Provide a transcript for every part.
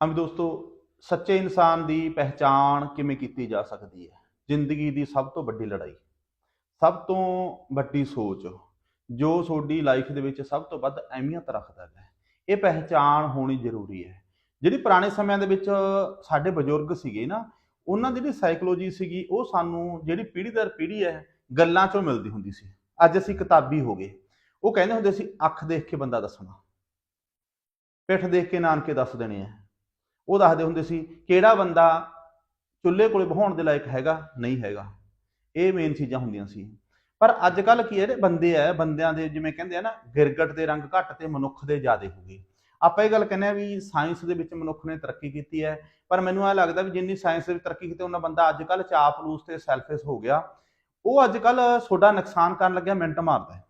ਹਾਂ ਵੀ ਦੋਸਤੋ, ਸੱਚੇ ਇਨਸਾਨ ਦੀ ਪਹਿਚਾਣ ਕਿਵੇਂ ਕੀਤੀ ਜਾ ਸਕਦੀ ਹੈ? ਜ਼ਿੰਦਗੀ ਦੀ ਸਭ ਤੋਂ ਵੱਡੀ ਲੜਾਈ, ਸਭ ਤੋਂ ਵੱਡੀ ਸੋਚ, ਜੋ ਤੁਹਾਡੀ ਲਾਈਫ ਦੇ ਵਿੱਚ ਸਭ ਤੋਂ ਵੱਧ ਅਹਿਮੀਅਤ ਰੱਖਦਾ ਹੈ, ਇਹ ਪਹਿਚਾਣ ਹੋਣੀ ਜ਼ਰੂਰੀ ਹੈ। ਜਿਹੜੀ ਪੁਰਾਣੇ ਸਮਿਆਂ ਦੇ ਵਿੱਚ ਸਾਡੇ ਬਜ਼ੁਰਗ ਸੀਗੇ ਨਾ, ਉਹਨਾਂ ਦੀ ਜਿਹੜੀ ਸਾਈਕੋਲੋਜੀ ਸੀਗੀ, ਉਹ ਸਾਨੂੰ ਜਿਹੜੀ ਪੀੜ੍ਹੀ ਦਰ ਪੀੜ੍ਹੀ ਹੈ, ਗੱਲਾਂ ਚੋਂ ਮਿਲਦੀ ਹੁੰਦੀ ਸੀ। ਅੱਜ ਅਸੀਂ ਕਿਤਾਬੀ ਹੋ ਗਏ। ਉਹ ਕਹਿੰਦੇ ਹੁੰਦੇ ਸੀ, ਅੱਖ ਦੇਖ ਕੇ ਬੰਦਾ ਦੱਸਣਾ। ਪਿੱਠ ਦੇਖ ਕੇ ਨਾਨਕੇ ਦੱਸ ਦੇਣੇ ਆ। ਉਹ ਦੱਸਦੇ ਹੁੰਦੇ ਸੀ, ਕਿਹੜਾ ਬੰਦਾ ਚੁੱਲ੍ਹੇ ਕੋਲੇ ਬਹਾਉਣ ਦੇ ਲਾਇਕ ਹੈਗਾ, ਨਹੀਂ ਹੈਗਾ। ਇਹ ਮੇਨ ਚੀਜ਼ਾਂ ਹੁੰਦੀਆਂ ਸੀ। ਪਰ ਅੱਜ ਕੱਲ ਕੀ ਹੈ, ਜਿਹੜੇ ਬੰਦੇ ਆ, ਬੰਦਿਆਂ ਦੇ ਜਿਵੇਂ ਕਹਿੰਦੇ ਆ ਨਾ, ਗਿਰਗਟ ਦੇ ਰੰਗ ਘੱਟ ਤੇ ਮਨੁੱਖ ਦੇ ਜ਼ਿਆਦੇ ਹੋ ਗਏ। ਆਪਾਂ ਇਹ ਗੱਲ ਕਹਿੰਦੇ ਆ ਵੀ ਸਾਇੰਸ ਦੇ ਵਿੱਚ ਮਨੁੱਖ ਨੇ ਤਰੱਕੀ ਕੀਤੀ ਹੈ, ਪਰ ਮੈਨੂੰ ਇਹ ਲੱਗਦਾ ਵੀ ਜਿੰਨੀ ਸਾਇੰਸ ਦੇ ਵਿੱਚ ਤਰੱਕੀ ਕੀਤੀ, ਉਹਨਾਂ ਬੰਦਾ ਅੱਜ ਕੱਲ ਚਾਪਲੂਸ ਤੇ ਸੈਲਫਿਸ਼ ਹੋ ਗਿਆ। ਉਹ ਅੱਜ ਕੱਲ ਤੁਹਾਡਾ ਨੁਕਸਾਨ ਕਰਨ ਲੱਗਿਆ, ਮਿੰਟ ਮਾਰਦਾ ਹੈ।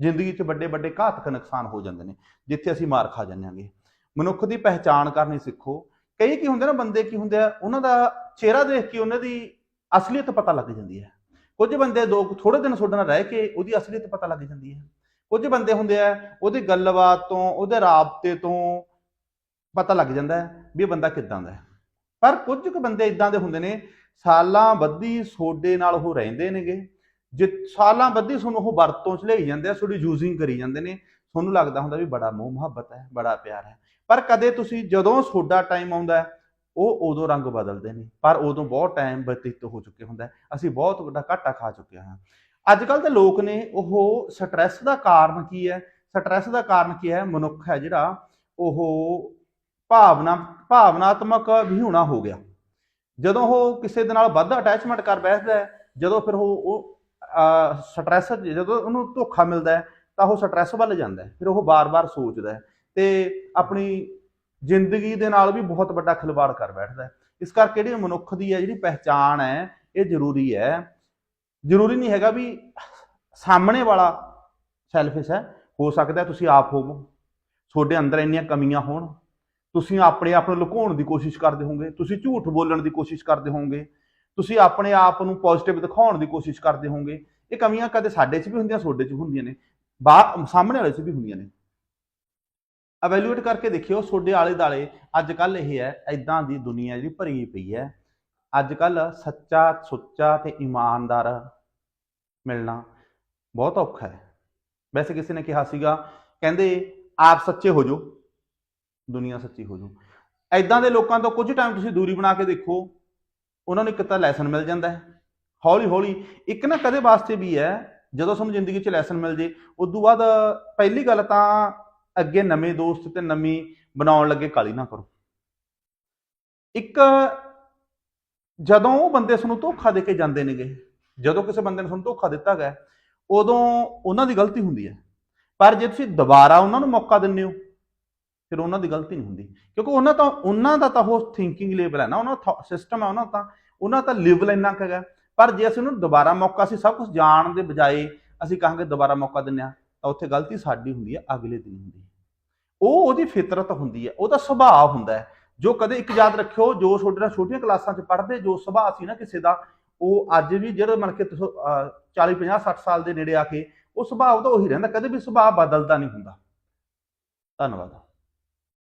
ਜ਼ਿੰਦਗੀ 'ਚ ਵੱਡੇ ਵੱਡੇ ਘਾਤਕ ਨੁਕਸਾਨ ਹੋ ਜਾਂਦੇ ਨੇ, ਜਿੱਥੇ ਅਸੀਂ ਮਾਰ ਖਾ ਜਾਂਦੇ ਹਾਂਗੇ। ਮਨੁੱਖ ਦੀ ਪਹਿਚਾਣ ਕਰਨੀ ਸਿੱਖੋ ਕਈ ਕੀ ਹੁੰਦੇ ਨਾ, ਬੰਦੇ ਕੀ ਹੁੰਦੇ ਆ, ਉਹਨਾਂ ਦਾ ਚਿਹਰਾ ਦੇਖ ਕੇ ਉਹਨਾਂ ਦੀ ਅਸਲੀਅਤ ਪਤਾ ਲੱਗ ਜਾਂਦੀ ਹੈ। ਕੁਝ ਬੰਦੇ ਦੋ ਥੋੜੇ ਦਿਨ ਤੁਹਾਡੇ ਨਾਲ ਰਹਿ ਕੇ ਉਹਦੀ ਅਸਲੀਅਤ ਪਤਾ ਲੱਗ ਜਾਂਦੀ ਹੈ। ਕੁਝ ਬੰਦੇ ਹੁੰਦੇ ਆ, ਉਹਦੀ ਗੱਲਬਾਤ ਤੋਂ, ਉਹਦੇ ਰਾਬਤੇ ਤੋਂ ਪਤਾ ਲੱਗ ਜਾਂਦਾ ਹੈ ਵੀ ਇਹ ਬੰਦਾ ਕਿੱਦਾਂ ਦਾ ਹੈ। ਪਰ ਕੁਝ ਕੁ ਬੰਦੇ ਇਦਾਂ ਦੇ ਹੁੰਦੇ ਨੇ, ਸਾਲਾਂ ਬੱਧੀ ਸੋਡੇ ਨਾਲ ਉਹ ਰਹਿੰਦੇ ਨੇਗੇ। ਜੇ, ਸਾਲਾਂ ਬੱਧੀ ਤੁਹਾਨੂੰ ਉਹ ਵਰਤੋਂ ਚ ਲਈ ਜਾਂਦੇ ਆ, ਤੁਹਾਡੀ ਯੂਜ਼ਿੰਗ ਕਰੀ ਜਾਂਦੇ ਨੇ। ਤੁਹਾਨੂੰ ਲੱਗਦਾ ਹੁੰਦਾ ਵੀ ਬੜਾ ਮੋਹ ਮੁਹੱਬਤ ਹੈ, ਬੜਾ ਪਿਆਰ ਹੈ। ਪਰ ਕਦੇ ਤੁਸੀਂ ਜਦੋਂ ਤੁਹਾਡਾ ਟਾਈਮ ਆਉਂਦਾ ਉਹ ਉਦੋਂ ਰੰਗ ਬਦਲਦੇ ਨੇ। ਪਰ ਉਦੋਂ ਬਹੁਤ ਟਾਈਮ ਬਤੀਤ ਹੋ ਚੁੱਕੇ ਹੁੰਦਾ ਅਸੀਂ ਬਹੁਤ ਵੱਡਾ ਘਾਟਾ ਖਾ ਚੁੱਕੇ ਹਾਂ। ਅੱਜ ਕੱਲ ਦੇ ਲੋਕ ਨੇ, ਉਹ ਸਟ੍ਰੈਸ ਦਾ ਕਾਰਨ ਕੀ ਹੈ? ਸਟ੍ਰੈਸ ਦਾ ਕਾਰਨ ਕੀ ਹੈ? ਮਨੁੱਖ ਹੈ ਜਿਹੜਾ, ਉਹ ਭਾਵਨਾ, ਭਾਵਨਾਤਮਕ ਵਿਹੂਣਾ ਹੋ ਗਿਆ। ਜਦੋਂ ਉਹ ਕਿਸੇ ਦੇ ਨਾਲ ਵੱਧ ਅਟੈਚਮੈਂਟ ਕਰ ਬੈਠਦਾ ਹੈ, ਜਦੋਂ ਫਿਰ ਉਹ ਉਹ ਸਟ੍ਰੈਸ ਜਦੋਂ ਉਹਨੂੰ ਧੋਖਾ ਮਿਲਦਾ ਹੈ, ਤਾਂ ਉਹ ਸਟ੍ਰੈਸ ਵੱਲ ਜਾਂਦਾ ਹੈ। ਫਿਰ ਉਹ ਬਾਰ-ਬਾਰ ਸੋਚਦਾ ਹੈ। ਤੇ ਆਪਣੀ ਜ਼ਿੰਦਗੀ ਦੇ ਨਾਲ ਵੀ ਬਹੁਤ ਵੱਡਾ ਖਿਲਵਾੜ ਕਰ ਬੈਠਦਾ ਹੈ। ਇਸ ਕਰਕੇ ਜਿਹੜੀ ਮਨੁੱਖ ਦੀ ਹੈ, ਜਿਹੜੀ ਪਹਿਚਾਣ ਹੈ, ਇਹ ਜ਼ਰੂਰੀ ਹੈ। ਜ਼ਰੂਰੀ ਨਹੀਂ ਹੈਗਾ ਵੀ ਸਾਹਮਣੇ ਵਾਲਾ ਸੈਲਫਿਸ਼ ਹੈ, ਹੋ ਸਕਦਾ ਤੁਸੀਂ ਆਪ ਹੋਵੋ। ਤੁਹਾਡੇ ਅੰਦਰ ਇੰਨੀਆਂ ਕਮੀਆਂ ਹੋਣ। ਤੁਸੀਂ ਆਪਣੇ ਆਪ ਨੂੰ ਲੁਕਾਉਣ ਦੀ ਕੋਸ਼ਿਸ਼ ਕਰਦੇ ਹੋਵੋਗੇ। ਤੁਸੀਂ ਝੂਠ ਬੋਲਣ ਦੀ ਕੋਸ਼ਿਸ਼ ਕਰਦੇ ਹੋਵੋਗੇ। ਤੁਸੀਂ ਆਪਣੇ ਆਪ ਨੂੰ ਪੋਜ਼ਿਟਿਵ ਦਿਖਾਉਣ ਦੀ ਕੋਸ਼ਿਸ਼ ਕਰਦੇ ਹੋਵੋਗੇ। ਇਹ ਕਮੀਆਂ ਕਦੇ ਸਾਡੇ 'ਚ ਵੀ ਹੁੰਦੀਆਂ, ਤੁਹਾਡੇ 'ਚ ਵੀ ਹੁੰਦੀਆਂ ਨੇ। ਬਾਹਰ ਸਾਹਮਣੇ ਵਾਲੇ 'ਚ ਵੀ ਹੁੰਦੀਆਂ ਨੇ। ਅਵੈਲੂਏਟ ਕਰਕੇ ਦੇਖਿਓ ਤੁਹਾਡੇ ਆਲੇ ਦਾਲੇ ਅੱਜ ਕੱਲ ਇਹ ਹੈ ਐਦਾਂ ਦੀ ਦੁਨੀਆ ਜਿਹੜੀ ਭਰੀ ਪਈ ਹੈ, ਅੱਜ ਕੱਲ ਸੱਚਾ, ਸੁੱਚਾ ਤੇ ਇਮਾਨਦਾਰ ਮਿਲਣਾ ਬਹੁਤ ਔਖਾ ਹੈ। ਵੈਸੇ ਕਿਸੇ ਨੇ ਕਿਹਾ ਸੀਗਾ, ਕਹਿੰਦੇ ਆਪ ਸੱਚੇ ਹੋ ਜਾਓ, ਦੁਨੀਆ ਸੱਚੀ ਹੋ ਜਾਓ। ਐਦਾਂ ਦੇ ਲੋਕਾਂ ਤੋਂ ਕੁਝ ਟਾਈਮ ਤੁਸੀਂ ਦੂਰੀ ਬਣਾ ਕੇ ਦੇਖੋ, ਉਹਨਾਂ ਨੂੰ ਇੱਕ ਤਾਂ ਲੈਸਨ ਮਿਲ ਜਾਂਦਾ ਹੈ ਹੌਲੀ ਹੌਲੀ ਇੱਕ ਨਾ ਕਦੇ ਵਾਸਤੇ ਵੀ ਹੈ, ਜਦੋਂ ਤੁਹਾਨੂੰ ਜ਼ਿੰਦਗੀ 'ਚ ਲੈਸਨ ਮਿਲ ਜੇ ਤੋਂ ਬਾਅਦ ਪਹਿਲੀ ਗੱਲ ਤਾਂ ਅੱਗੇ ਨਵੇਂ ਦੋਸਤ ਤੇ ਨਵੀਂ ਬਣਾਉਣ ਲੱਗੇ ਕਾਲੀ ਨਾ ਕਰੋ। ਇੱਕ ਜਦੋਂ ਉਹ ਬੰਦੇ ਸਾਨੂੰ ਧੋਖਾ ਦੇ ਕੇ ਜਾਂਦੇ ਨੇਗੇ, ਜਦੋਂ ਕਿਸੇ ਬੰਦੇ ਨੇ ਤੁਹਾਨੂੰ ਧੋਖਾ ਦਿੱਤਾ ਗਿਆ, ਉਦੋਂ ਉਹਨਾਂ ਦੀ ਗਲਤੀ ਹੁੰਦੀ ਹੈ। ਪਰ ਜੇ ਤੁਸੀਂ ਦੁਬਾਰਾ ਉਹਨਾਂ ਨੂੰ ਮੌਕਾ ਦਿੰਦੇ ਹੋ, ਫਿਰ ਉਹਨਾਂ ਦੀ ਗਲਤੀ ਨਹੀਂ ਹੁੰਦੀ। ਕਿਉਂਕਿ ਉਹਨਾਂ ਤਾਂ, ਉਹਨਾਂ ਦਾ ਤਾਂ ਉਹ ਥਿੰਕਿੰਗ ਲੈਵਲ ਹੈ ਨਾ, ਉਹਨਾਂ ਦਾ ਸਿਸਟਮ ਹੈ ਉਹਨਾਂ ਤਾਂ, ਉਹਨਾਂ ਦਾ ਲੈਵਲ ਇੰਨਾ ਕੁ ਹੈਗਾ ਪਰ ਜੇ ਅਸੀਂ ਉਹਨੂੰ ਦੁਬਾਰਾ ਮੌਕਾ, ਅਸੀਂ ਸਭ ਕੁਝ ਜਾਣ ਦੇ ਬਜਾਏ ਅਸੀਂ ਕਹਾਂਗੇ ਦੁਬਾਰਾ ਮੌਕਾ ਦਿੰਦੇ ਆ ਤਾਂ ਉੱਥੇ ਗਲਤੀ ਸਾਡੀ ਹੁੰਦੀ ਹੈ ਅਗਲੇ ਦਿਨ ਹੁੰਦੀ ਹੈ ਉਹ ਉਹਦੀ ਫਿਤਰਤ ਹੁੰਦੀ ਹੈ ਉਹਦਾ ਸੁਭਾਅ ਹੁੰਦਾ ਹੈ। ਜੋ ਕਦੇ ਇੱਕ ਯਾਦ ਰੱਖਿਓ, ਜੋ ਤੁਹਾਡੇ ਨਾਲ ਛੋਟੀਆਂ ਕਲਾਸਾਂ 'ਚ ਪੜ੍ਹਦੇ, ਜੋ ਸੁਭਾਅ ਸੀ ਨਾ ਕਿਸੇ ਦਾ, ਉਹ ਅੱਜ ਵੀ ਜਿਹੜੇ ਮਨ ਕੇ 40 50 60 ਸਾਲ ਦੇ ਨੇੜੇ ਆ ਕੇ, ਉਹ ਸੁਭਾਅ ਉਹਦਾ ਉਹੀ ਰਹਿੰਦਾ, ਕਦੇ ਵੀ ਸੁਭਾਅ ਬਦਲਦਾ ਨਹੀਂ ਹੁੰਦਾ। ਧੰਨਵਾਦ।